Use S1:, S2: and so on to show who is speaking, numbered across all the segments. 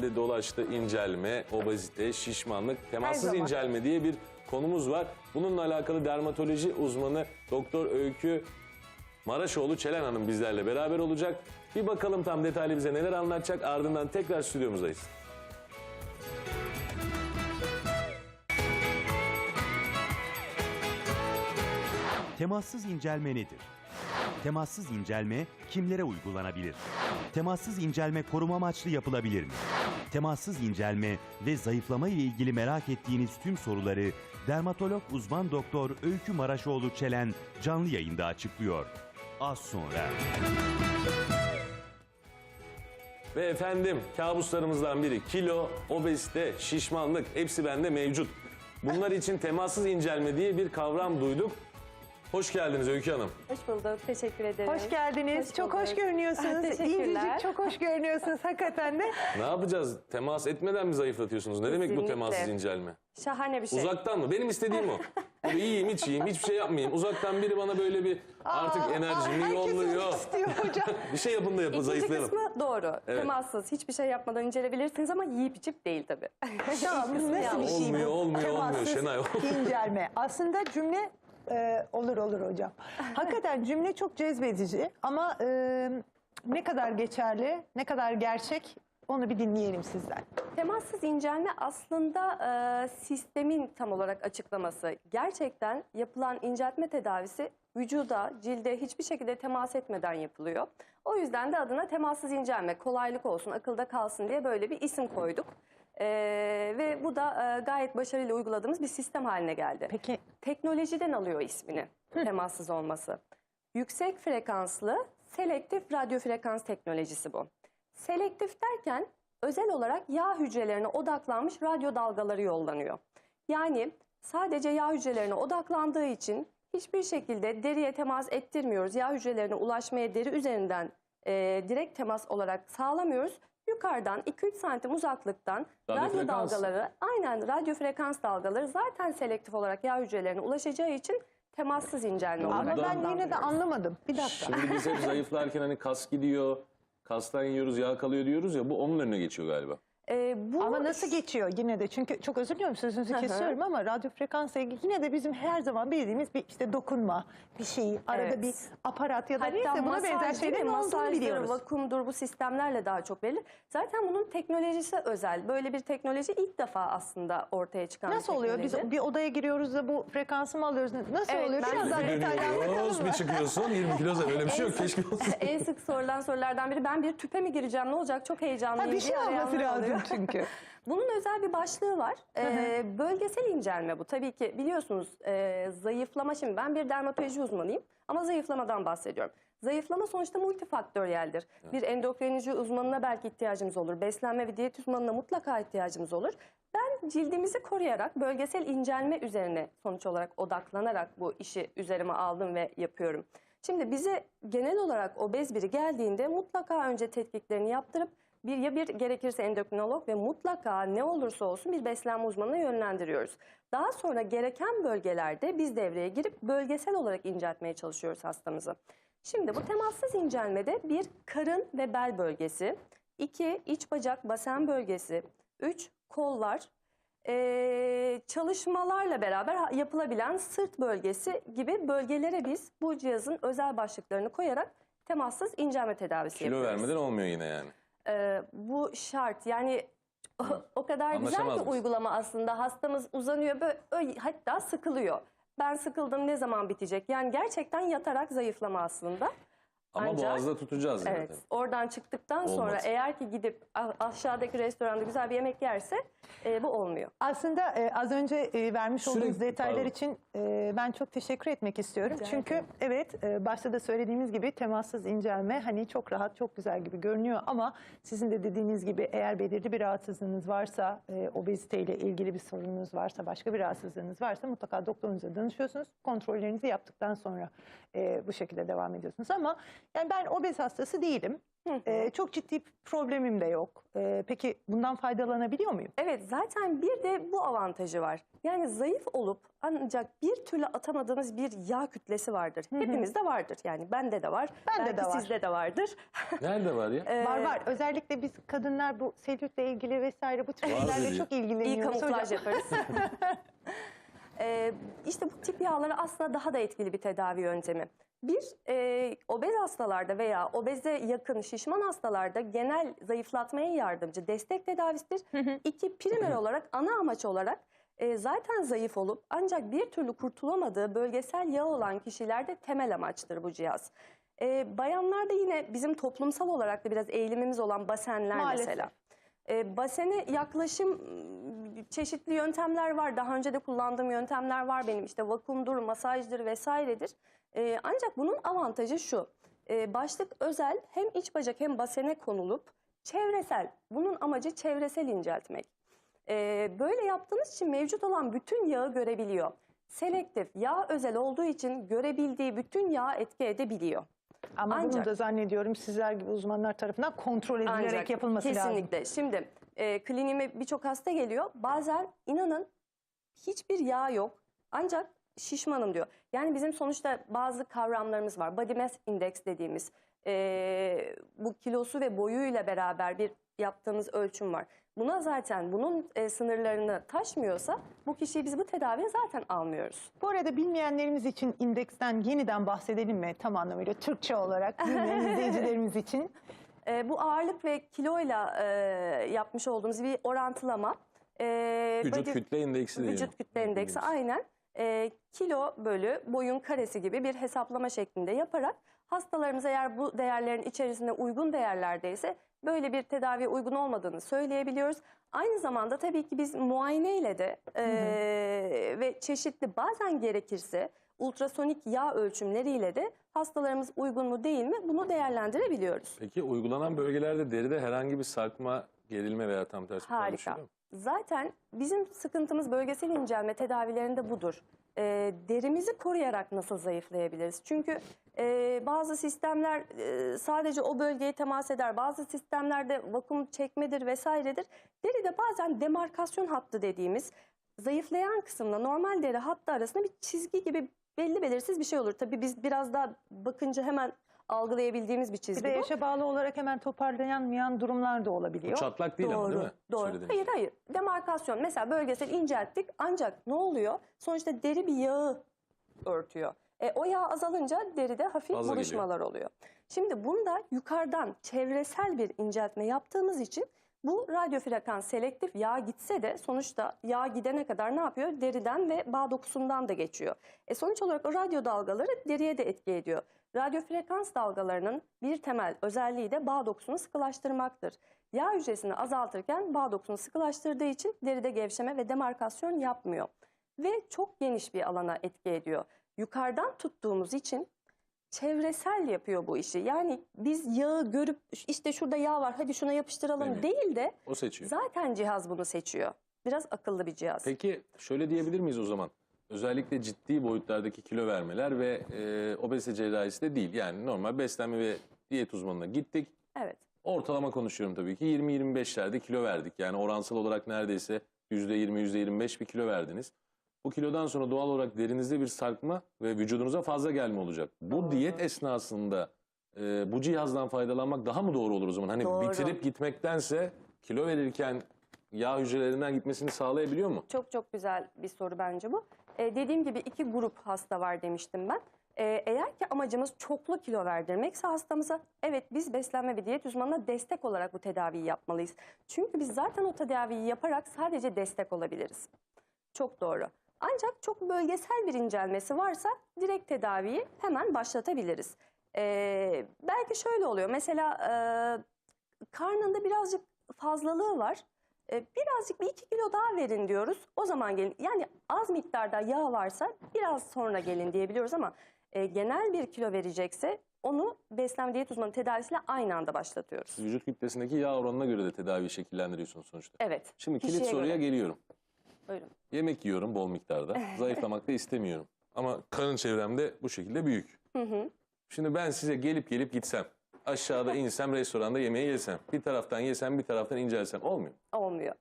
S1: geldi dolaştı incelme, obezite, şişmanlık, temassız
S2: zaman.
S1: incelme diye bir konumuz var. Bununla alakalı dermatoloji uzmanı Doktor Öykü Maraşoğlu Çelen Hanım bizlerle beraber olacak. Bir bakalım tam detaylı bize neler anlatacak ardından tekrar stüdyomuzdayız.
S3: Temassız incelme nedir? Temassız incelme kimlere uygulanabilir? Temassız incelme koruma amaçlı yapılabilir mi? Temassız incelme ve zayıflama ile ilgili merak ettiğiniz tüm soruları dermatolog uzman doktor Öykü Maraşoğlu Çelen canlı yayında açıklıyor. Az sonra.
S1: Ve efendim kabuslarımızdan biri kilo, obezite, şişmanlık hepsi bende mevcut. Bunlar için temassız incelme diye bir kavram duyduk. Hoş geldiniz Öykü Hanım.
S4: Hoş bulduk. Teşekkür ederim.
S2: Hoş geldiniz.
S4: Hoş
S2: çok
S4: bulduk.
S2: hoş görünüyorsunuz.
S4: Teşekkürler.
S2: İncecik çok hoş görünüyorsunuz hakikaten de.
S1: Ne yapacağız? Temas etmeden mi zayıflatıyorsunuz? Ne demek bu
S4: Kesinlikle.
S1: temassız incelme?
S4: Şahane bir şey.
S1: Uzaktan mı? Benim istediğim o. Böyle yiyeyim, içeyim, hiçbir şey yapmayayım. Uzaktan biri bana böyle bir artık
S2: Aa,
S1: enerjimi yolluyor.
S2: istiyor hocam.
S1: Bir şey yapın da yapın,
S4: İkinci
S1: zayıflayalım.
S4: kısmı doğru.
S1: Evet.
S4: Temassız. Hiçbir şey yapmadan incelebilirsiniz ama yiyip içip değil tabii.
S2: Tamam, nasıl bir şey
S1: Olmuyor,
S2: bu?
S1: olmuyor, olmuyor Şenay.
S2: incelme. Aslında cümle e, olur olur hocam. Hakikaten cümle çok cezbedici ama e, ne kadar geçerli, ne kadar gerçek onu bir dinleyelim sizden.
S4: Temassız incelme aslında e, sistemin tam olarak açıklaması. Gerçekten yapılan inceltme tedavisi vücuda, cilde hiçbir şekilde temas etmeden yapılıyor. O yüzden de adına temassız incelme, kolaylık olsun, akılda kalsın diye böyle bir isim koyduk. E, ve bu da e, gayet başarıyla uyguladığımız bir sistem haline geldi.
S2: Peki
S4: teknolojiden alıyor ismini temassız olması. Yüksek frekanslı selektif radyo frekans teknolojisi bu. Selektif derken özel olarak yağ hücrelerine odaklanmış radyo dalgaları yollanıyor. Yani sadece yağ hücrelerine odaklandığı için hiçbir şekilde deriye temas ettirmiyoruz. Yağ hücrelerine ulaşmaya deri üzerinden e, direkt temas olarak sağlamıyoruz. Yukarıdan 2-3 santim uzaklıktan
S1: Radyo
S4: radyo,
S1: frekans.
S4: dalgaları, aynen radyo frekans dalgaları zaten selektif olarak yağ hücrelerine ulaşacağı için temassız incelme olarak
S2: ama ben yine de anlamadım. Bir dakika.
S1: Şimdi biz hep zayıflarken hani kas gidiyor, kastan yiyoruz, yağ kalıyor diyoruz ya bu onun önüne geçiyor galiba.
S4: Ee, bu
S2: Ama nasıl geçiyor yine de çünkü çok özür diliyorum sözünüzü kesiyorum ama radyo frekansla ilgili yine de bizim her zaman bildiğimiz bir işte dokunma bir şeyi arada
S4: Evet.
S2: bir aparat ya da
S4: Hatta
S2: neyse buna benzer şeylerin olduğunu biliyoruz.
S4: vakumdur bu sistemlerle daha çok verilir. Zaten bunun teknolojisi özel. Böyle bir teknoloji ilk defa aslında ortaya çıkan
S2: Nasıl oluyor? Biz bir odaya giriyoruz da bu frekansı mı alıyoruz? Nasıl
S4: Evet,
S2: oluyor? Biraz daha mı?
S1: bir çıkıyorsun 20 kilo. Öyle bir şey yok keşke olsa.
S4: en sık sorulan sorulardan biri ben bir tüpe mi gireceğim ne olacak çok heyecanlıyım
S2: Ha, bir şey olması lazım. çünkü.
S4: Bunun özel bir başlığı var. Ee, bölgesel incelme bu. Tabii ki biliyorsunuz e, zayıflama şimdi ben bir dermatoloji uzmanıyım ama zayıflamadan bahsediyorum. Zayıflama sonuçta multifaktöriyeldir. Bir endokrinoloji uzmanına belki ihtiyacımız olur. Beslenme ve diyet uzmanına mutlaka ihtiyacımız olur. Ben cildimizi koruyarak bölgesel incelme üzerine sonuç olarak odaklanarak bu işi üzerime aldım ve yapıyorum. Şimdi bize genel olarak obez biri geldiğinde mutlaka önce tetkiklerini yaptırıp bir ya bir gerekirse endokrinolog ve mutlaka ne olursa olsun bir beslenme uzmanına yönlendiriyoruz. Daha sonra gereken bölgelerde biz devreye girip bölgesel olarak inceltmeye çalışıyoruz hastamızı. Şimdi bu temassız incelmede bir karın ve bel bölgesi, iki iç bacak basen bölgesi, üç kollar, ee, çalışmalarla beraber yapılabilen sırt bölgesi gibi bölgelere biz bu cihazın özel başlıklarını koyarak temassız incelme tedavisi
S1: Kilo
S4: yapıyoruz.
S1: vermeden olmuyor yine yani.
S4: Ee, bu şart yani o, o kadar güzel ki uygulama aslında hastamız uzanıyor böyle ö- hatta sıkılıyor. Ben sıkıldım ne zaman bitecek? Yani gerçekten yatarak zayıflama aslında.
S1: Ama
S4: Ancak-
S1: boğazda tutacağız
S4: Evet.
S1: tabii.
S4: Oradan çıktıktan sonra
S1: Olmaz.
S4: eğer ki gidip aşağıdaki restoranda güzel bir yemek yerse e, bu olmuyor.
S2: Aslında e, az önce e, vermiş olduğunuz
S1: Sürekli-
S2: detaylar
S1: pardon.
S2: için e, ben çok teşekkür etmek istiyorum.
S4: Rica
S2: Çünkü
S4: ederim.
S2: evet e, başta da söylediğimiz gibi temassız incelme hani çok rahat çok güzel gibi görünüyor ama sizin de dediğiniz gibi eğer belirli bir rahatsızlığınız varsa, e, obezite ile ilgili bir sorununuz varsa, başka bir rahatsızlığınız varsa mutlaka doktorunuza danışıyorsunuz. Kontrollerinizi yaptıktan sonra e, bu şekilde devam ediyorsunuz. Ama Yani ben obez hastası değilim. Ee, çok ciddi problemim de yok. Ee, peki bundan faydalanabiliyor muyum?
S4: Evet zaten bir de bu avantajı var. Yani zayıf olup ancak bir türlü atamadığınız bir yağ kütlesi vardır. Hepimizde vardır. Yani bende de var.
S2: Bende
S4: Belki
S2: de var.
S4: sizde de vardır.
S1: Nerede var ya?
S4: Ee,
S2: Var var. Özellikle biz kadınlar bu selülitle ilgili vesaire bu tür şeylerle çok
S4: İyi
S2: ilgileniyoruz.
S4: kamuflaj
S2: hocam.
S4: yaparız. Ee, işte bu tip yağları aslında daha da etkili bir tedavi yöntemi. Bir, e, obez hastalarda veya obeze yakın şişman hastalarda genel zayıflatmaya yardımcı destek tedavisidir. İki, primer olarak, ana amaç olarak e, zaten zayıf olup ancak bir türlü kurtulamadığı bölgesel yağ olan kişilerde temel amaçtır bu cihaz. E, bayanlarda yine bizim toplumsal olarak da biraz eğilimimiz olan basenler
S2: Maalesef.
S4: mesela. E, basene yaklaşım m, çeşitli yöntemler var. Daha önce de kullandığım yöntemler var benim. İşte vakumdur, masajdır vesairedir. E, ancak bunun avantajı şu. E, başlık özel hem iç bacak hem basene konulup çevresel. Bunun amacı çevresel inceltmek. E, böyle yaptığınız için mevcut olan bütün yağı görebiliyor. Selektif, yağ özel olduğu için görebildiği bütün yağı etki edebiliyor.
S2: Ama bunu
S4: Ancak-
S2: da zannediyorum sizler gibi uzmanlar tarafından kontrol edilerek
S4: Ancak
S2: yapılması lazım.
S4: kesinlikle. Şimdi e, kliniğime birçok hasta geliyor. Bazen inanın hiçbir yağ yok ancak şişmanım diyor. Yani bizim sonuçta bazı kavramlarımız var. Body mass index dediğimiz e, bu kilosu ve boyuyla beraber bir yaptığımız ölçüm var. Buna zaten bunun e, sınırlarını taşmıyorsa bu kişiyi biz bu tedaviye zaten almıyoruz.
S2: Bu arada bilmeyenlerimiz için indeksten yeniden bahsedelim mi tam anlamıyla Türkçe olarak bilmeyen izleyicilerimiz için?
S4: E, bu ağırlık ve kiloyla e, yapmış olduğumuz bir orantılama. E,
S1: Vücut
S4: body-
S1: kütle indeksi diyelim.
S4: Vücut kütle endeksi
S1: Bildiğimiz.
S4: aynen. E, kilo bölü boyun karesi gibi bir hesaplama şeklinde yaparak hastalarımız eğer bu değerlerin içerisinde uygun değerlerdeyse böyle bir tedaviye uygun olmadığını söyleyebiliyoruz. Aynı zamanda tabii ki biz muayeneyle de e, ve çeşitli bazen gerekirse ultrasonik yağ ölçümleriyle de hastalarımız uygun mu değil mi bunu değerlendirebiliyoruz.
S1: Peki uygulanan bölgelerde deride herhangi bir sarkma, gerilme veya tam tersi bir
S4: Harika. Zaten bizim sıkıntımız bölgesel incelme tedavilerinde budur. Ee, derimizi koruyarak nasıl zayıflayabiliriz? Çünkü e, bazı sistemler e, sadece o bölgeye temas eder. Bazı sistemlerde vakum çekmedir vesairedir. Deride bazen demarkasyon hattı dediğimiz zayıflayan kısımla normal deri hattı arasında bir çizgi gibi belli belirsiz bir şey olur. Tabii biz biraz daha bakınca hemen algılayabildiğimiz bir
S2: Bir
S4: çizgi
S2: de
S4: bu.
S2: yaşa bağlı olarak hemen toparlayan durumlar da olabiliyor.
S1: Çatlak değil ama değil mi?
S4: Doğru.
S1: Söylediğiniz.
S4: Hayır hayır. Demarkasyon mesela bölgesel incelttik ancak ne oluyor? Sonuçta deri bir yağı örtüyor. E, o yağ azalınca deride hafif
S1: Fazla
S4: buruşmalar oluyor. Şimdi bunda yukarıdan çevresel bir inceltme yaptığımız için bu radyo frekans selektif yağ gitse de sonuçta yağ gidene kadar ne yapıyor? Deriden ve bağ dokusundan da geçiyor. E sonuç olarak o radyo dalgaları deriye de etki ediyor. Radyo frekans dalgalarının bir temel özelliği de bağ dokusunu sıkılaştırmaktır. Yağ hücresini azaltırken bağ dokusunu sıkılaştırdığı için deride gevşeme ve demarkasyon yapmıyor. Ve çok geniş bir alana etki ediyor. Yukarıdan tuttuğumuz için çevresel yapıyor bu işi. Yani biz yağı görüp işte şurada yağ var hadi şuna yapıştıralım
S1: Evet.
S4: değil de
S1: O seçiyor.
S4: zaten cihaz bunu seçiyor. Biraz akıllı bir cihaz.
S1: Peki şöyle diyebilir miyiz o zaman? Özellikle ciddi boyutlardaki kilo vermeler ve e, obezite cerrahisi de değil. Yani normal beslenme ve diyet uzmanına gittik.
S4: Evet.
S1: Ortalama konuşuyorum tabii ki. 20-25'lerde kilo verdik. Yani oransal olarak neredeyse %20, %25 bir kilo verdiniz. Bu kilodan sonra doğal olarak derinizde bir sarkma ve vücudunuza fazla gelme olacak. Bu
S4: Doğru.
S1: diyet esnasında e, bu cihazdan faydalanmak daha mı doğru olur o zaman? Hani
S4: Doğru.
S1: bitirip gitmektense kilo verirken yağ hücrelerinden gitmesini sağlayabiliyor mu?
S4: Çok çok güzel bir soru bence bu. Ee, dediğim gibi iki grup hasta var demiştim ben. Ee, eğer ki amacımız çoklu kilo verdirmekse hastamıza evet biz beslenme ve diyet uzmanına destek olarak bu tedaviyi yapmalıyız. Çünkü biz zaten o tedaviyi yaparak sadece destek olabiliriz. Çok doğru. Ancak çok bölgesel bir incelmesi varsa direkt tedaviyi hemen başlatabiliriz. Ee, belki şöyle oluyor. Mesela e, karnında birazcık fazlalığı var. E, birazcık bir iki kilo daha verin diyoruz. O zaman gelin. Yani az miktarda yağ varsa biraz sonra gelin diyebiliyoruz ama e, genel bir kilo verecekse onu beslenme diyet uzmanı tedavisiyle aynı anda başlatıyoruz.
S1: Vücut kütlesindeki yağ oranına göre de tedaviyi şekillendiriyorsunuz sonuçta.
S4: Evet.
S1: Şimdi kilit
S4: Kişiye
S1: soruya
S4: göre.
S1: geliyorum.
S4: Buyurun.
S1: Yemek yiyorum bol miktarda. Zayıflamak da istemiyorum. Ama karın çevremde bu şekilde büyük.
S4: Hı hı.
S1: Şimdi ben size gelip gelip gitsem, aşağıda insem, restoranda yemeği yesem, bir taraftan yesem, bir taraftan incelsem olmuyor.
S4: Olmuyor.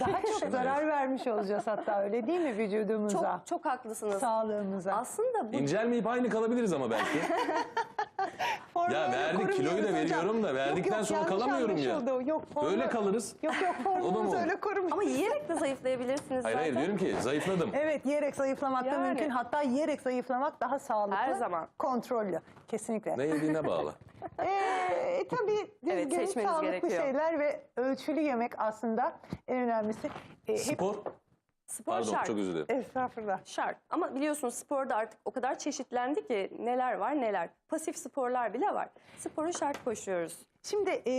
S2: Daha çok zarar vermiş olacağız hatta öyle değil mi vücudumuza,
S4: Çok çok haklısınız.
S2: sağlığımıza.
S4: Aslında bu
S1: İncelmeyip aynı kalabiliriz ama belki.
S2: Formları
S1: Ya verdik,
S2: korumuyoruz
S1: kiloyu da
S2: hocam.
S1: veriyorum da verdikten
S2: yok, yok,
S1: sonra
S2: yanlış
S1: kalamıyorum ya.
S2: anlaşıldı. Yok, formu-
S1: Öyle kalırız.
S2: Yok yok
S1: O da mı
S2: formumuz
S1: olur?
S2: öyle korumuyor.
S4: ama yiyerek de zayıflayabilirsiniz
S1: Hayır hayır
S4: zaten.
S1: diyorum ki zayıfladım.
S2: Evet yiyerek zayıflamak da
S4: Yani.
S2: mümkün. Hatta yiyerek zayıflamak daha sağlıklı.
S4: Her zaman.
S2: Kontrollü. Kesinlikle.
S1: Ne yediğine bağlı.
S2: Ee, tabii
S4: Evet,
S2: düzgün,
S4: seçmeniz
S2: sağlıklı
S4: gerekiyor.
S2: şeyler ve ölçülü yemek aslında en önemlisi. Ee, hep-
S1: Spor.
S4: Spor
S1: Pardon
S4: şart.
S1: çok özür dilerim.
S2: Estağfurullah.
S4: Şart. Ama biliyorsunuz sporda artık o kadar çeşitlendi ki neler var neler. Pasif sporlar bile var. Sporu şart koşuyoruz.
S2: Şimdi e,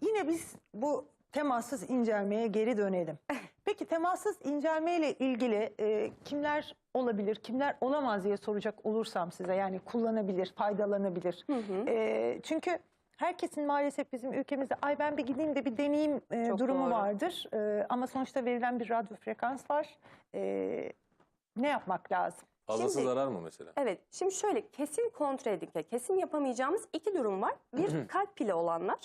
S2: yine biz bu temassız incelmeye geri dönelim. Peki temassız incelme ile ilgili e, kimler olabilir, kimler olamaz diye soracak olursam size yani kullanabilir, faydalanabilir. E, çünkü herkesin maalesef bizim ülkemizde ay ben bir gideyim de bir deneyeyim e,
S4: Çok
S2: durumu
S4: doğru.
S2: vardır. E, ama sonuçta verilen bir radyo frekans var. E, ne yapmak lazım?
S1: Fazlası
S4: Şimdi-
S1: zarar mı mesela?
S4: Evet. Şimdi şöyle kesin kontraindike, kesin yapamayacağımız iki durum var. Bir kalp pili olanlar.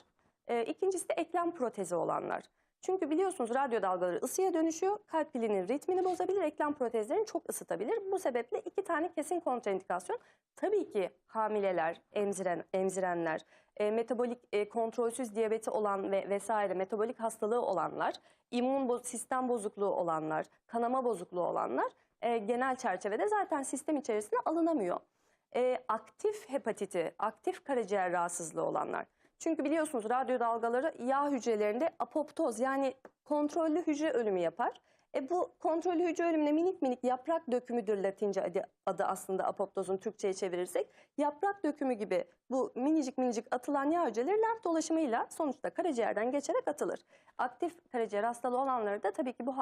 S4: E, ikincisi de eklem protezi olanlar. Çünkü biliyorsunuz radyo dalgaları ısıya dönüşüyor. Kalp pilinin ritmini bozabilir, eklem protezlerini çok ısıtabilir. Bu sebeple iki tane kesin kontraindikasyon. Tabii ki hamileler, emziren, emzirenler, e, metabolik e, kontrolsüz diyabeti olan ve vesaire metabolik hastalığı olanlar, immün bo- sistem bozukluğu olanlar, kanama bozukluğu olanlar e, genel çerçevede zaten sistem içerisine alınamıyor. E, aktif hepatiti, aktif karaciğer rahatsızlığı olanlar. Çünkü biliyorsunuz radyo dalgaları yağ hücrelerinde apoptoz yani kontrollü hücre ölümü yapar. E bu kontrollü hücre ölümüne minik minik yaprak dökümüdür latince adı, aslında apoptozun Türkçe'ye çevirirsek. Yaprak dökümü gibi bu minicik minicik atılan yağ hücreleri lenf dolaşımıyla sonuçta karaciğerden geçerek atılır. Aktif karaciğer hastalığı olanları da tabii ki bu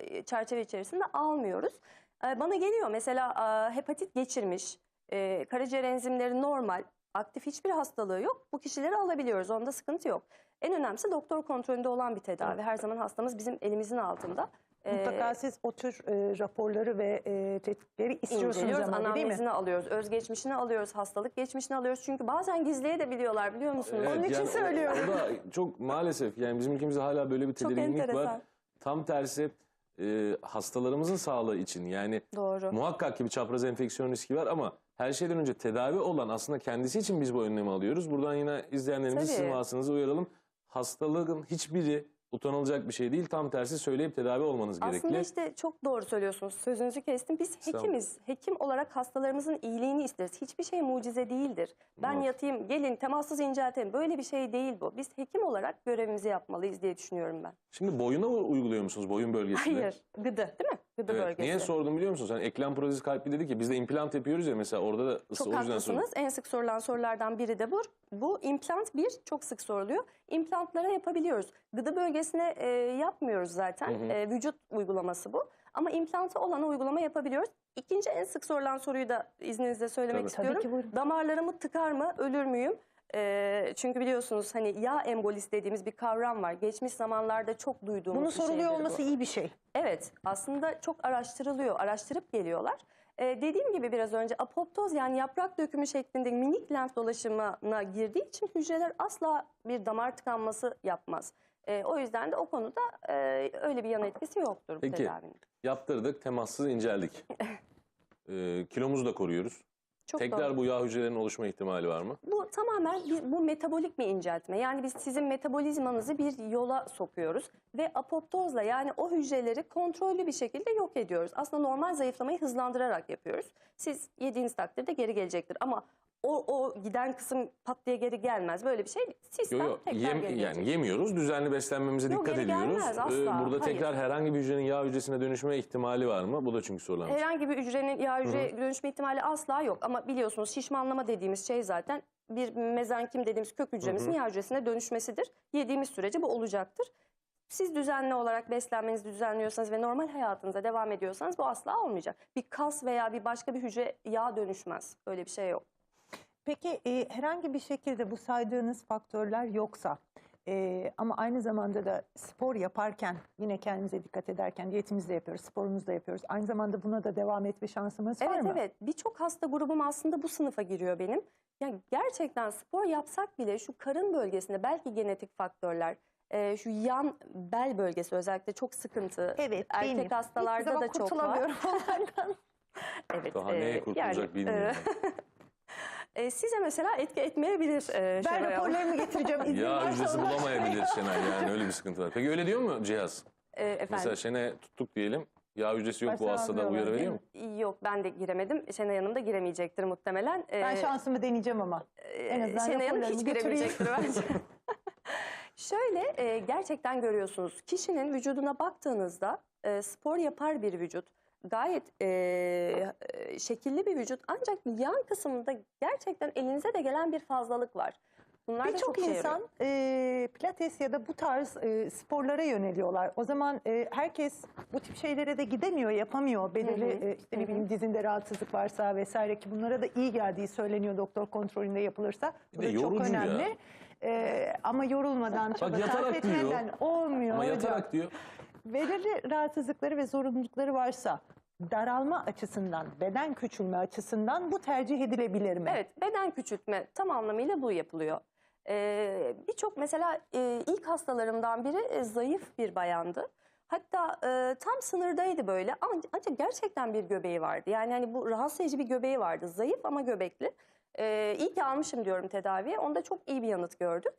S4: e, çerçeve içerisinde almıyoruz. E, bana geliyor mesela e, hepatit geçirmiş, e, karaciğer enzimleri normal, aktif hiçbir hastalığı yok. Bu kişileri alabiliyoruz, onda sıkıntı yok. En önemlisi doktor kontrolünde olan bir tedavi. Her zaman hastamız bizim elimizin altında. E,
S2: Mutlaka siz o tür e, raporları ve e, tetkikleri istiyorsunuz ama değil mi?
S4: anamnezini alıyoruz, özgeçmişini alıyoruz, hastalık geçmişini alıyoruz. Çünkü bazen gizleyebiliyorlar biliyor musunuz?
S2: Onun için
S1: o-
S2: söylüyorum.
S1: O, da çok maalesef yani bizim ülkemizde hala böyle bir tedirginlik var. Tam tersi e, hastalarımızın sağlığı için yani
S4: Doğru.
S1: muhakkak ki bir çapraz enfeksiyon riski var ama her şeyden önce tedavi olan aslında kendisi için biz bu önlemi alıyoruz. Buradan yine izleyenlerimizi
S4: Tabii.
S1: sizin uyaralım. Hastalığın hiçbiri utanılacak bir şey değil. Tam tersi söyleyip tedavi olmanız gerekli.
S4: Aslında işte çok doğru söylüyorsunuz. Sözünüzü kestim. Biz hekimiz. Hekim olarak hastalarımızın iyiliğini isteriz. Hiçbir şey mucize değildir. Ben
S1: Evet.
S4: yatayım, gelin temassız inceltelim. Böyle bir şey değil bu. Biz hekim olarak görevimizi yapmalıyız diye düşünüyorum ben.
S1: Şimdi boyuna uyguluyor musunuz boyun bölgesinde?
S4: Hayır. Gıdı değil mi? Gıdı
S1: Evet.
S4: bölgesi.
S1: Niye sordum biliyor musunuz? Hani eklem protezi kalpli dedik ya biz de implant yapıyoruz ya mesela orada da ısı
S4: Çok haklısınız. En sık sorulan sorulardan biri de bu. Bu implant bir çok sık soruluyor. İmplantlara yapabiliyoruz. Gıdı bölgesine e, yapmıyoruz zaten. E, vücut uygulaması bu. Ama implantı olana uygulama yapabiliyoruz. İkinci en sık sorulan soruyu da izninizle söylemek
S1: Tabii.
S4: istiyorum.
S2: Tabii ki, buyurun.
S4: Damarlarımı tıkar mı, ölür müyüm? E, çünkü biliyorsunuz hani yağ embolisi dediğimiz bir kavram var. Geçmiş zamanlarda çok duyduğumuz şeydir
S2: soruluyor
S4: bu.
S2: olması iyi bir şey.
S4: Evet aslında çok araştırılıyor, araştırıp geliyorlar. Ee, dediğim gibi biraz önce apoptoz yani yaprak dökümü şeklinde minik lenf dolaşımına girdiği için hücreler asla bir damar tıkanması yapmaz. Ee, o yüzden de o konuda e, öyle bir yan etkisi yoktur bu
S1: Peki.
S4: tedavinin.
S1: Yaptırdık, temassız inceldik. Ee, kilomuzu da koruyoruz.
S4: Çok
S1: Tekrar
S4: doğru.
S1: bu yağ hücrelerinin oluşma ihtimali var mı?
S4: Bu tamamen bir, bu metabolik bir inceltme. Yani biz sizin metabolizmanızı bir yola sokuyoruz ve apoptozla yani o hücreleri kontrollü bir şekilde yok ediyoruz. Aslında normal zayıflamayı hızlandırarak yapıyoruz. Siz yediğiniz takdirde geri gelecektir ama o, o giden kısım pat diye geri gelmez. Böyle bir şey sistem
S1: Yok yok
S4: tekrar
S1: Yem,
S4: geri gelecek.
S1: yani yemiyoruz. Düzenli beslenmemize
S4: Yok,
S1: dikkat ediyoruz. Ee,
S4: gelmez asla.
S1: burada
S4: Hayır.
S1: tekrar herhangi bir hücrenin yağ hücresine dönüşme ihtimali var mı? Bu da çünkü sorulan şey.
S4: Herhangi bir hücrenin yağ hücre dönüşme ihtimali asla yok. Ama biliyorsunuz şişmanlama dediğimiz şey zaten bir mezenkim dediğimiz kök hücremizin yağ hücresine dönüşmesidir. Yediğimiz sürece bu olacaktır. Siz düzenli olarak beslenmenizi düzenliyorsanız ve normal hayatınıza devam ediyorsanız bu asla olmayacak. Bir kas veya bir başka bir hücre yağ dönüşmez. Öyle bir şey yok.
S2: Peki e, herhangi bir şekilde bu saydığınız faktörler yoksa Ee, ama aynı zamanda da spor yaparken yine kendimize dikkat ederken diyetimizi de yapıyoruz, sporumuzu da yapıyoruz. Aynı zamanda buna da devam etme şansımız var
S4: Evet
S2: mı?
S4: evet birçok hasta grubum aslında bu sınıfa giriyor benim. Yani gerçekten spor yapsak bile şu karın bölgesinde belki genetik faktörler, e, şu yan bel bölgesi özellikle çok sıkıntı.
S2: Evet,
S4: Erkek
S2: benim.
S4: hastalarda da çok var.
S2: kurtulamıyorum onlardan.
S4: Evet.
S1: Daha
S4: e,
S1: neye kurtulacak
S4: yani,
S1: bilmiyorum.
S4: e, e, size mesela etki etmeyebilir. E,
S2: Ben
S4: Şenay Hanım.
S2: raporlarımı getireceğim. İzin
S1: Yağ
S2: varsa onlar-
S1: bulamayabilir Şenay yani öyle bir sıkıntı var. Peki öyle diyor mu cihaz?
S4: E, efendim.
S1: Mesela Şenay tuttuk diyelim. Yağ hücresi yok bu hastada
S2: almıyorlar,
S1: uyarı
S2: değil
S1: veriyor mu?
S4: Yok ben de giremedim. Şenay Hanım da giremeyecektir muhtemelen. E,
S2: Ben şansımı deneyeceğim ama. En azından
S4: Şenay Hanım
S2: raporlarımı
S4: hiç
S2: götüreyim.
S4: giremeyecektir bence. Şöyle e, gerçekten görüyorsunuz kişinin vücuduna baktığınızda e, spor yapar bir vücut. Gayet e, şekilli bir vücut ancak yan kısmında gerçekten elinize de gelen bir fazlalık var. Bunlar da
S2: Birçok
S4: çok yarıyor.
S2: insan e, pilates ya da bu tarz e, sporlara yöneliyorlar. O zaman e, herkes bu tip şeylere de gidemiyor, yapamıyor. Belirli
S4: Hı hı,
S2: e, işte
S4: hı
S2: ne
S4: hı.
S2: bileyim dizinde rahatsızlık varsa vesaire ki bunlara da iyi geldiği söyleniyor doktor kontrolünde yapılırsa. Bu
S1: de
S2: da çok
S1: yorucu ya.
S2: önemli. E, ama yorulmadan, çaba
S1: yatarak
S2: sarf
S1: diyor.
S2: etmeden olmuyor
S1: Ama
S2: hocam.
S1: yatarak diyor.
S2: Belirli rahatsızlıkları ve zorunlulukları varsa daralma açısından, beden küçülme açısından bu tercih edilebilir mi?
S4: Evet beden küçültme tam anlamıyla bu yapılıyor. Ee, Birçok mesela e, ilk hastalarımdan biri e, zayıf bir bayandı. Hatta e, tam sınırdaydı böyle An- ancak gerçekten bir göbeği vardı. Yani hani bu rahatsız edici bir göbeği vardı. Zayıf ama göbekli. Ee, iyi ki almışım diyorum tedaviye. Onda çok iyi bir yanıt gördük.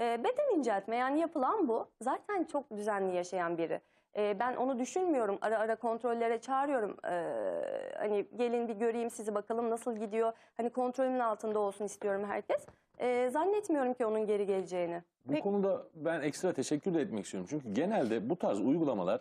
S4: Ee, beden inceltme yani yapılan bu. Zaten çok düzenli yaşayan biri. Ee, ben onu düşünmüyorum. Ara ara kontrollere çağırıyorum. Ee, hani gelin bir göreyim sizi bakalım nasıl gidiyor. Hani kontrolümün altında olsun istiyorum herkes. Ee, zannetmiyorum ki onun geri geleceğini.
S1: Bu konuda ben ekstra teşekkür de etmek istiyorum. Çünkü genelde bu tarz uygulamalar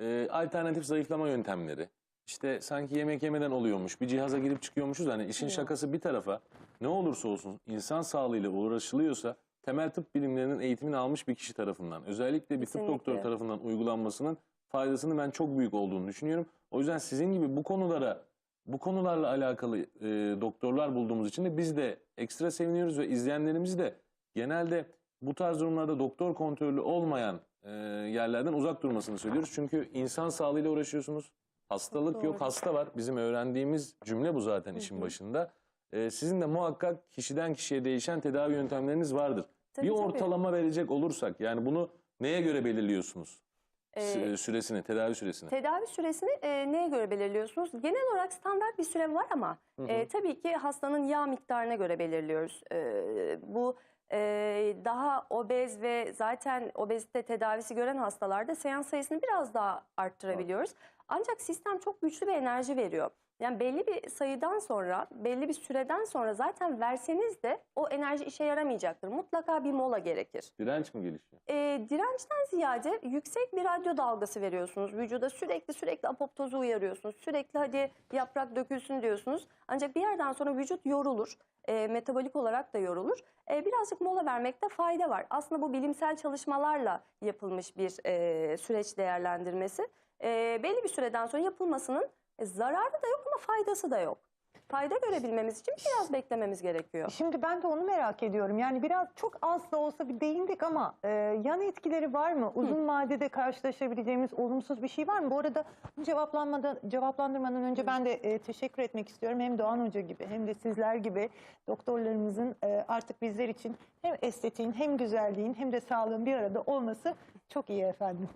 S1: e, alternatif zayıflama yöntemleri. İşte sanki yemek yemeden oluyormuş, bir cihaza girip çıkıyormuşuz. Hani işin şakası bir tarafa ne olursa olsun insan sağlığıyla uğraşılıyorsa temel tıp bilimlerinin eğitimini almış bir kişi tarafından özellikle bir tıp
S4: Kesinlikle.
S1: doktoru tarafından uygulanmasının faydasını ben çok büyük olduğunu düşünüyorum. O yüzden sizin gibi bu konulara bu konularla alakalı e, doktorlar bulduğumuz için de biz de ekstra seviniyoruz ve izleyenlerimiz de genelde bu tarz durumlarda doktor kontrolü olmayan e, yerlerden uzak durmasını söylüyoruz. Çünkü insan sağlığıyla uğraşıyorsunuz. Hastalık
S4: Çok
S1: yok,
S4: doğru.
S1: hasta var. Bizim öğrendiğimiz cümle bu zaten işin başında. E, sizin de muhakkak kişiden kişiye değişen tedavi yöntemleriniz vardır.
S4: Tabii,
S1: bir
S4: tabii.
S1: ortalama verecek olursak yani bunu neye göre belirliyorsunuz?
S4: Ee,
S1: S- süresini, tedavi süresini.
S4: Tedavi süresini e, neye göre belirliyorsunuz? Genel olarak standart bir süre var ama
S1: Hı hı.
S4: e, tabii ki hastanın yağ miktarına göre belirliyoruz. E, bu e, daha obez ve zaten obezite tedavisi gören hastalarda seans sayısını biraz daha arttırabiliyoruz. Ancak sistem çok güçlü bir enerji veriyor. Yani belli bir sayıdan sonra, belli bir süreden sonra zaten verseniz de o enerji işe yaramayacaktır. Mutlaka bir mola gerekir.
S1: Direnç mi gelişiyor?
S4: E, dirençten ziyade yüksek bir radyo dalgası veriyorsunuz. Vücuda sürekli sürekli apoptozu uyarıyorsunuz. Sürekli hadi yaprak dökülsün diyorsunuz. Ancak bir yerden sonra vücut yorulur. E, metabolik olarak da yorulur. E, birazcık mola vermekte fayda var. Aslında bu bilimsel çalışmalarla yapılmış bir e, süreç değerlendirmesi. E, belli bir süreden sonra yapılmasının e, zararı da yok ama faydası da yok. Fayda görebilmemiz için biraz beklememiz gerekiyor.
S2: Şimdi ben de onu merak ediyorum. Yani biraz çok az da olsa bir değindik ama e, yan etkileri var mı? Uzun vadede karşılaşabileceğimiz olumsuz bir şey var mı? Bu arada cevaplanmadan, cevaplandırmadan önce ben de e, teşekkür etmek istiyorum. Hem Doğan Hoca gibi hem de sizler gibi doktorlarımızın e, artık bizler için hem estetiğin hem güzelliğin hem de sağlığın bir arada olması çok iyi efendim.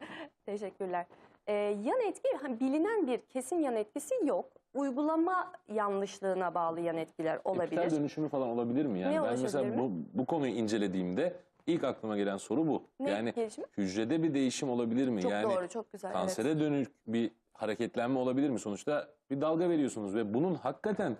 S4: Teşekkürler. Ee, yan etki hani bilinen bir kesin yan etkisi yok. Uygulama yanlışlığına bağlı yan etkiler olabilir.
S1: Epitel dönüşümü falan olabilir mi? Yani
S4: Ne
S1: ben
S4: oluşabilir
S1: mesela bu, bu konuyu incelediğimde ilk aklıma gelen soru bu.
S4: Ne
S1: yani
S4: gelişimi?
S1: hücrede bir değişim olabilir mi?
S4: Çok
S1: yani
S4: doğru, çok güzel. evet.
S1: kansere dönük bir hareketlenme olabilir mi? Sonuçta bir dalga veriyorsunuz ve bunun hakikaten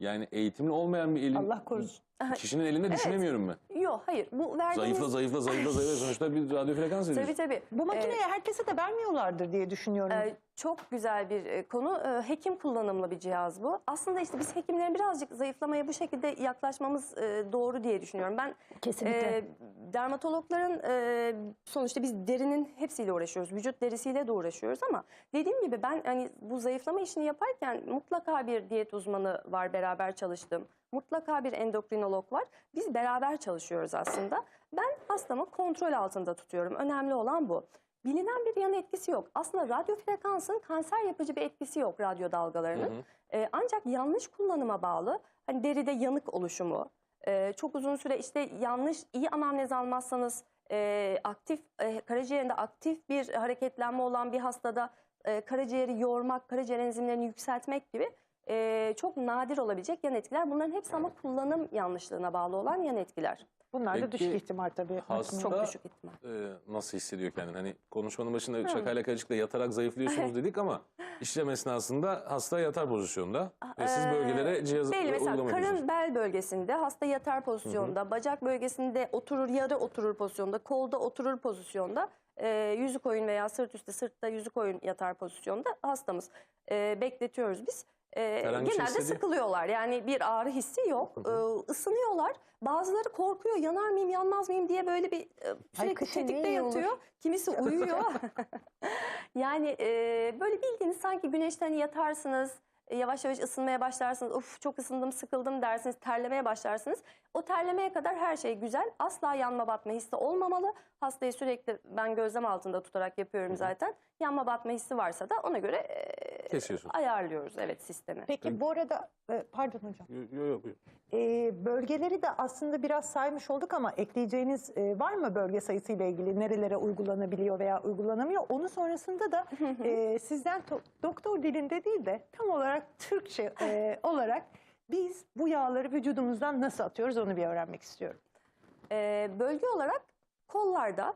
S1: yani eğitimli olmayan bir elin
S2: Allah korusun.
S1: kişinin elinde düşünemiyorum ben.
S4: Yok hayır bu verdiğiniz...
S1: Zayıfla zayıfla zayıfla zayıfla sonuçta bir radyo frekans veriyorsun.
S4: Tabii tabii.
S2: Bu makineyi herkese de vermiyorlardır diye düşünüyorum.
S4: Ee, Çok güzel bir e, konu. E, Hekim kullanımlı bir cihaz bu. Aslında işte biz hekimlerin birazcık zayıflamaya bu şekilde yaklaşmamız e, doğru diye düşünüyorum. Ben
S2: Kesinlikle.
S4: e, dermatologların e, sonuçta biz derinin hepsiyle uğraşıyoruz. Vücut derisiyle de uğraşıyoruz ama dediğim gibi ben hani bu zayıflama işini yaparken mutlaka bir diyet uzmanı var beraber çalıştığım. Mutlaka bir endokrinolog var. Biz beraber çalışıyoruz aslında. Ben hastamı kontrol altında tutuyorum. Önemli olan bu. Bilinen bir yan etkisi yok. Aslında radyo frekansın kanser yapıcı bir etkisi yok radyo dalgalarının. Ee, ancak yanlış kullanıma bağlı hani deride yanık oluşumu, e, çok uzun süre işte yanlış iyi anamnez almazsanız e, aktif e, karaciğerinde aktif bir hareketlenme olan bir hastada e, karaciğeri yormak, karaciğer enzimlerini yükseltmek gibi e, çok nadir olabilecek yan etkiler. Bunların hepsi ama kullanım yanlışlığına bağlı olan yan etkiler.
S2: Bunlar da
S1: Peki,
S2: düşük ihtimal tabii.
S1: hasta-
S4: Çok düşük ihtimal.
S1: Ee, nasıl hissediyor kendini? Hani konuşmanın başında şakayla karışıkla yatarak zayıflıyorsunuz dedik ama işlem esnasında hasta yatar pozisyonda ve siz
S4: Ee,
S1: bölgelere cihaz
S4: Belli mesela
S1: uygulama
S4: karın
S1: ediyorsunuz.
S4: bel bölgesinde hasta yatar pozisyonda, bacak bölgesinde oturur yarı oturur pozisyonda, kolda oturur pozisyonda, e, yüzü koyun veya sırt üstü sırtta yüzü koyun yatar pozisyonda hastamız e, bekletiyoruz biz. E,
S1: Herhangi şey
S4: genelde
S1: hissediyor.
S4: sıkılıyorlar yani bir ağrı hissi yok, e, ısınıyorlar. Bazıları korkuyor yanar mıyım yanmaz mıyım diye böyle bir e, sürekli tetikte
S2: iyi olur.
S4: yatıyor. Kimisi uyuyor. yani e, böyle bildiğiniz sanki güneşten yatarsınız, e, yavaş yavaş ısınmaya başlarsınız. Of çok ısındım, sıkıldım dersiniz, terlemeye başlarsınız. O terlemeye kadar her şey güzel. Asla yanma batma hissi olmamalı. Hastayı sürekli ben gözlem altında tutarak yapıyorum zaten. Yanma batma hissi varsa da ona göre e,
S1: Kesiyorsun.
S4: ayarlıyoruz evet sistemi.
S2: Peki bu arada e, pardon hocam.
S1: Yok yok yok.
S2: E, bölgeleri de aslında biraz saymış olduk ama ekleyeceğiniz e, var mı bölge sayısıyla ilgili nerelere uygulanabiliyor veya uygulanamıyor? Onun sonrasında da e, sizden to- doktor dilinde değil de tam olarak Türkçe e, olarak biz bu yağları vücudumuzdan nasıl atıyoruz onu bir öğrenmek istiyorum.
S4: Ee, bölge olarak kollarda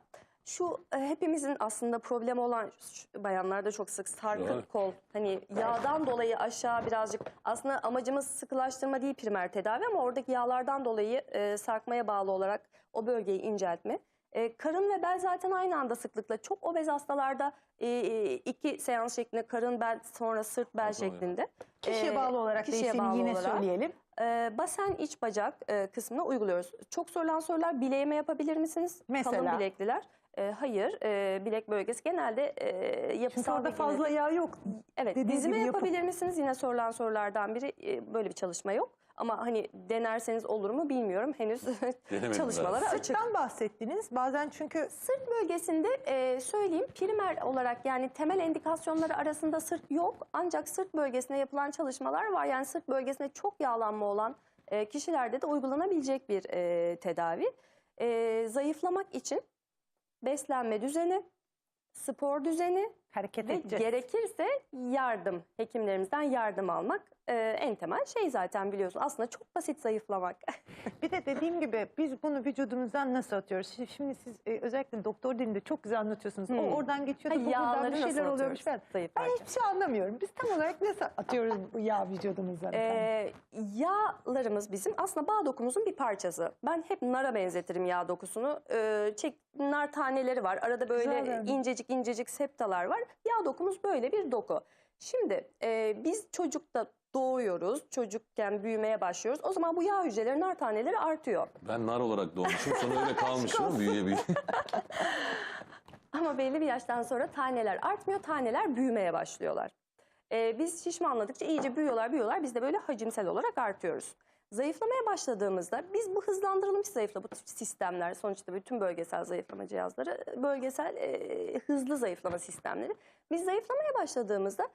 S4: şu e, hepimizin aslında problemi olan şu- bayanlarda çok sık sarkık
S1: Doğru.
S4: kol. Hani yağdan dolayı aşağı birazcık aslında amacımız sıkılaştırma değil primer tedavi ama oradaki yağlardan dolayı e, sarkmaya bağlı olarak o bölgeyi inceltme. E, karın ve bel zaten aynı anda sıklıkla çok obez hastalarda e, e, iki seans şeklinde karın bel sonra sırt bel
S1: Tamam,
S4: şeklinde.
S2: Kişiye
S4: Ee,
S2: bağlı olarak
S4: kişiye
S2: değiştiğini
S4: bağlı
S2: yine
S4: olarak.
S2: söyleyelim.
S4: Basen iç bacak e, kısmına uyguluyoruz. Çok sorulan sorular bileğime yapabilir misiniz?
S2: Mesela?
S4: Kalın bilekliler. Ee, hayır, e, bilek bölgesi genelde e, yapısal
S2: Çünkü orada fazla yağ yok.
S4: Evet, dizime
S2: gibi yapı-
S4: yapabilir misiniz? Yine sorulan sorulardan biri e, böyle bir çalışma yok. Ama hani denerseniz olur mu bilmiyorum. Henüz çalışmalara
S1: daha.
S4: açık.
S2: Sırttan bahsettiniz. Bazen çünkü
S4: Sırt bölgesinde e, söyleyeyim primer olarak yani temel indikasyonları arasında sırt yok. Ancak sırt bölgesine yapılan çalışmalar var. Yani sırt bölgesinde çok yağlanma olan e, kişilerde de uygulanabilecek bir e, tedavi. E, zayıflamak için beslenme düzeni, spor düzeni
S2: hareket
S4: ve
S2: edeceğiz.
S4: gerekirse yardım, hekimlerimizden yardım almak e, en temel şey zaten biliyorsun. Aslında çok basit zayıflamak.
S2: Bir de dediğim gibi biz bunu vücudumuzdan nasıl atıyoruz? Şi- Şimdi siz e, özellikle doktor dilinde çok güzel anlatıyorsunuz.
S4: Hmm.
S2: O oradan geçiyordu,
S4: Ha,
S2: bu buradan bir şeyler oluyormuş falan. Ben
S4: zayıflarken?
S2: hiçbir şey anlamıyorum. Biz tam olarak nasıl atıyoruz bu yağ vücudumuzdan?
S4: Ee, yağlarımız bizim aslında bağ dokumuzun bir parçası. Ben hep nara benzetirim yağ dokusunu. Ee, çek, nar taneleri var. Arada böyle
S2: vermiş.
S4: incecik incecik septalar var. Yağ dokumuz böyle bir doku. Şimdi e, biz çocukta doğuyoruz. Çocukken büyümeye başlıyoruz. O zaman bu yağ hücreleri, nar taneleri artıyor.
S1: Ben nar olarak doğmuşum sonra öyle kalmışım büyüye büyüye.
S4: Ama belli bir yaştan sonra taneler artmıyor, taneler büyümeye başlıyorlar. Ee, biz şişmanladıkça iyice büyüyorlar, büyüyorlar. Biz de böyle hacimsel olarak artıyoruz. Zayıflamaya başladığımızda biz bu hızlandırılmış zayıflama bu sistemler sonuçta bütün bölgesel zayıflama cihazları bölgesel e, hızlı zayıflama sistemleri. Biz zayıflamaya başladığımızda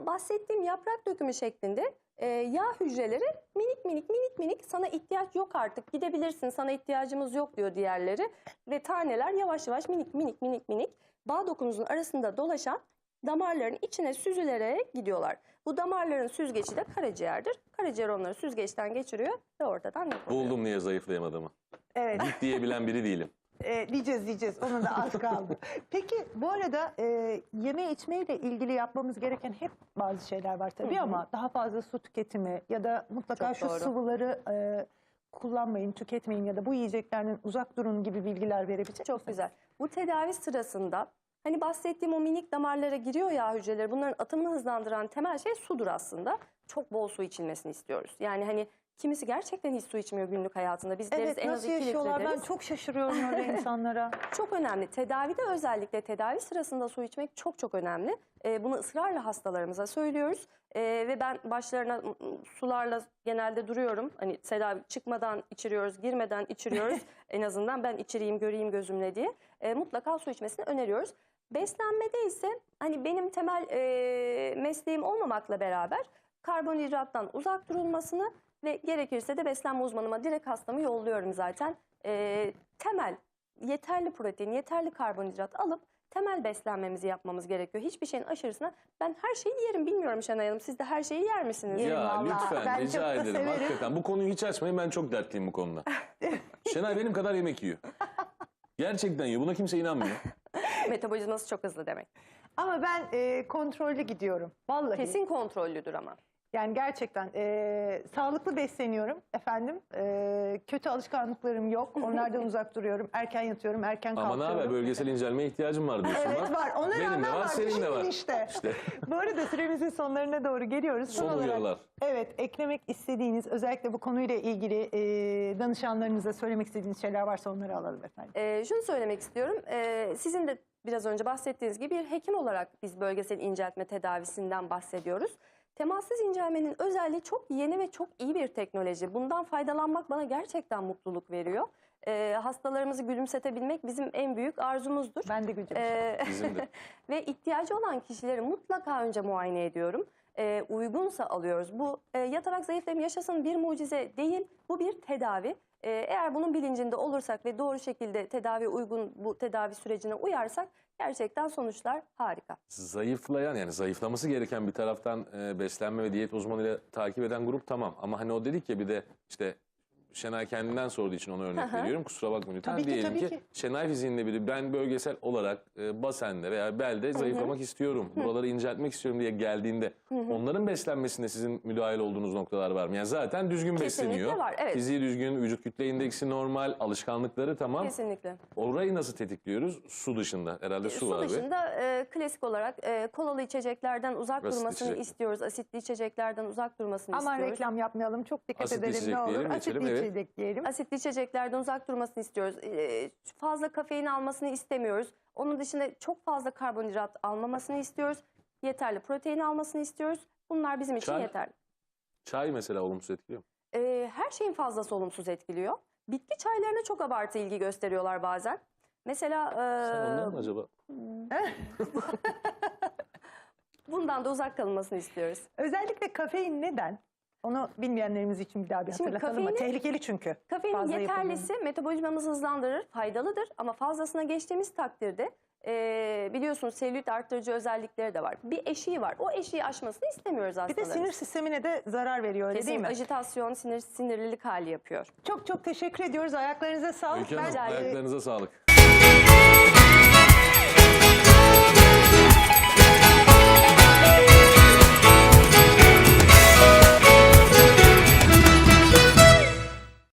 S4: o bahsettiğim yaprak dökümü şeklinde e, yağ hücreleri minik minik minik minik sana ihtiyaç yok artık gidebilirsin sana ihtiyacımız yok diyor diğerleri ve taneler yavaş yavaş minik minik minik minik bağ dokumuzun arasında dolaşan damarların içine süzülerek gidiyorlar. Bu damarların süzgeci de karaciğerdir. Karaciğer onları süzgeçten geçiriyor ve ortadan yok oluyor.
S1: Buldum niye zayıflayamadığımı.
S2: Evet,
S1: Git diyebilen biri değilim.
S2: E, diyeceğiz diyeceğiz. Onun da az kaldı. Peki bu arada e, yeme içmeyle ilgili yapmamız gereken hep bazı şeyler var tabii
S4: Hı hı.
S2: ama daha fazla su tüketimi ya da mutlaka
S4: Çok
S2: şu
S4: doğru.
S2: sıvıları e, kullanmayın, tüketmeyin ya da bu yiyeceklerden uzak durun gibi bilgiler verebilecek
S4: Çok güzel. Bu tedavi sırasında Hani bahsettiğim o minik damarlara giriyor yağ hücreleri. Bunların atımını hızlandıran temel şey sudur aslında. Çok bol su içilmesini istiyoruz. Yani hani kimisi gerçekten hiç su içmiyor günlük hayatında. Biz deriz
S2: Evet
S4: en az
S2: nasıl
S4: 2 litre
S2: yaşıyorlar ben
S4: deriz.
S2: çok şaşırıyorum öyle insanlara.
S4: Çok önemli. Tedavide özellikle tedavi sırasında su içmek çok çok önemli. Ee, bunu ısrarla hastalarımıza söylüyoruz. Ee, ve ben başlarına sularla genelde duruyorum. Hani tedavi çıkmadan içiriyoruz, girmeden içiriyoruz. en azından ben içireyim, göreyim gözümle diye. Ee, mutlaka su içmesini öneriyoruz. Beslenmede ise hani benim temel e, mesleğim olmamakla beraber karbonhidrattan uzak durulmasını ve gerekirse de beslenme uzmanıma direkt hastamı yolluyorum zaten. Ee, temel yeterli protein, yeterli karbonhidrat alıp temel beslenmemizi yapmamız gerekiyor. Hiçbir şeyin aşırısına ben her şeyi yerim bilmiyorum Şenay Hanım. Siz de her şeyi yer misiniz?
S2: Yerim
S1: Ya
S2: vallahi.
S1: lütfen
S2: Ben
S1: rica ederim
S2: severim.
S1: hakikaten. Bu konuyu hiç açmayın ben çok dertliyim bu konuda. Şenay benim kadar yemek yiyor. Gerçekten yiyor. Buna kimse inanmıyor.
S4: Metabolizması çok hızlı demek.
S2: Ama ben e, kontrollü gidiyorum. Vallahi.
S4: Kesin kontrollüdür ama.
S2: Yani gerçekten e, sağlıklı besleniyorum efendim. E, kötü alışkanlıklarım yok. Onlardan uzak duruyorum. Erken yatıyorum, erken
S1: Ama ne
S2: kalkıyorum.
S1: haber bölgesel incelmeye ihtiyacım var diyorsun.
S2: Evet var. Ona
S1: Benim de
S2: rağmen
S1: var,
S2: var.
S1: senin de var.
S2: işte.
S1: İşte.
S2: Bu arada süremizin sonlarına doğru geliyoruz.
S1: Son
S2: olarak-
S1: uyarılar.
S2: Evet, eklemek istediğiniz, özellikle bu konuyla ilgili e, danışanlarınıza söylemek istediğiniz şeyler varsa onları alalım efendim.
S4: Ee, şunu söylemek istiyorum. Ee, sizin de biraz önce bahsettiğiniz gibi bir hekim olarak biz bölgesel inceltme tedavisinden bahsediyoruz. Temassız incelmenin özelliği çok yeni ve çok iyi bir teknoloji. Bundan faydalanmak bana gerçekten mutluluk veriyor. Ee, hastalarımızı gülümsetebilmek bizim en büyük arzumuzdur.
S2: Ben de Gülcan.
S4: Ee,
S1: Bizim de.
S4: ve ihtiyacı olan kişileri mutlaka önce muayene ediyorum. Ee, uygunsa alıyoruz. Bu e, yatarak zayıflayayım yaşasın bir mucize değil. Bu bir tedavi. Ee, eğer bunun bilincinde olursak ve doğru şekilde tedavi uygun bu tedavi sürecine uyarsak gerçekten sonuçlar harika.
S1: Zayıflayan yani zayıflaması gereken bir taraftan e, beslenme ve diyet uzmanıyla takip eden grup tamam. Ama hani o dedik ya bir de işte Şenay kendinden sorduğu için ona örnek veriyorum. Kusura bakmayın lütfen.
S2: Tabii ki,
S1: Diyelim
S2: tabii
S1: ki,
S2: ki.
S1: Şenay fiziğinde biri ben bölgesel olarak e, basende veya belde zayıflamak istiyorum. Buraları inceltmek istiyorum diye geldiğinde onların beslenmesinde sizin müdahil olduğunuz noktalar var mı? Yani zaten düzgün
S4: Kesinlikle
S1: besleniyor.
S4: var, evet.
S1: Fiziği düzgün, vücut kütle indeksi normal, alışkanlıkları tamam.
S4: Kesinlikle.
S1: Orayı nasıl tetikliyoruz? Su dışında. Herhalde su,
S4: Su
S1: var bir.
S4: dışında e, klasik olarak e, kolalı içeceklerden uzak
S1: Asitli
S4: durmasını
S1: içecek.
S4: istiyoruz. Asitli içeceklerden uzak durmasını
S2: Aman
S4: istiyoruz.
S2: reklam yapmayalım. Çok dikkat
S1: Asitli
S2: edelim ne olur.
S1: diyelim,
S2: Asitli
S1: geçelim, evet.
S2: İçecek diyelim.
S4: Asitli içeceklerden uzak durmasını istiyoruz. Ee, fazla kafein almasını istemiyoruz. Onun dışında çok fazla karbonhidrat almamasını istiyoruz. Yeterli protein almasını istiyoruz. Bunlar bizim için
S1: Çay?
S4: yeterli.
S1: Çay mesela olumsuz etkiliyor mu?
S4: Ee, her şeyin fazlası olumsuz etkiliyor. Bitki çaylarına çok abartı ilgi gösteriyorlar bazen. Mesela
S1: Sen
S4: e,
S1: ondan mı acaba?
S4: bundan da uzak kalınmasını istiyoruz.
S2: Özellikle kafein neden? Onu bilmeyenlerimiz için bir daha bir
S4: Şimdi
S2: hatırlatalım mı?
S4: kafeini-
S2: Tehlikeli çünkü.
S4: Kafeinin
S2: Fazla
S4: yeterlisi metabolizmamızı hızlandırır, faydalıdır ama fazlasına geçtiğimiz takdirde e, biliyorsunuz selülit arttırıcı özellikleri de var. Bir eşiği var. O eşiği aşmasını istemiyoruz
S2: Bir de sinir sistemine de zarar veriyor öyle değil mi?
S4: ajitasyon, sinir, sinirlilik hali yapıyor.
S2: Çok çok teşekkür ediyoruz. Ayaklarınıza sağlık.
S1: Ülke Hanım
S2: Ben-
S1: ayaklarınıza sağlık.